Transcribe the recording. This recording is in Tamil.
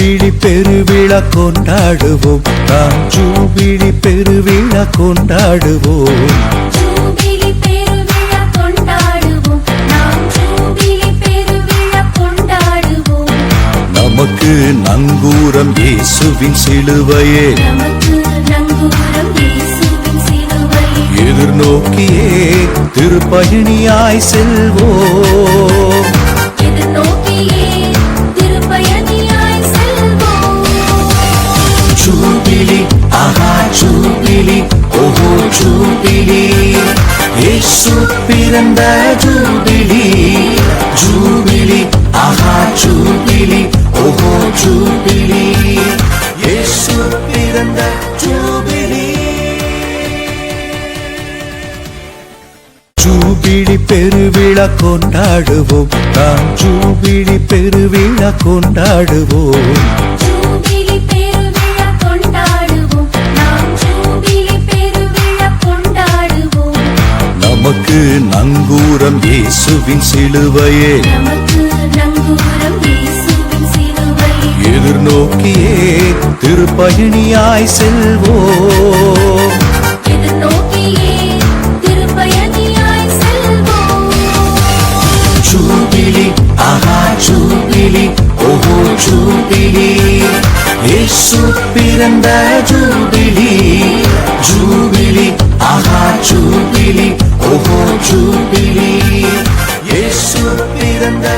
ஜூபிலி பெருவிழா கொண்டாடுவோம். நாம் ஜூபிலி பெருவிழா கொண்டாடுவோம். நமக்கு நங்கூரம் இயேசுவின் சிலுவையே. எதிர்நோக்கியே திருப்பயணியாய் செல்வோம். இயேசு பிறந்த ஜூபிலி ஜூபிலி ஆஹா ஜூபிலி ஓஹோ ஜூபிலி. இயேசு பிறந்த ஜூபிலி. ஜூபிலி பெருவிழா கொண்டாடுவோம். நாம் ஜூபிலி பெருவிழா கொண்டாடுவோம். நங்கூரம் இயேசுவின் சிலுவையே. சிலுவை. எதிர்நோக்கியே திருப்பயணியாய் செல்வோம் ஜூபிலி ஆஹா ஜூபிலி ஓஹோ ஜூபிலி. இயேசு பிறந்த ஜூபிலி. பிறந்த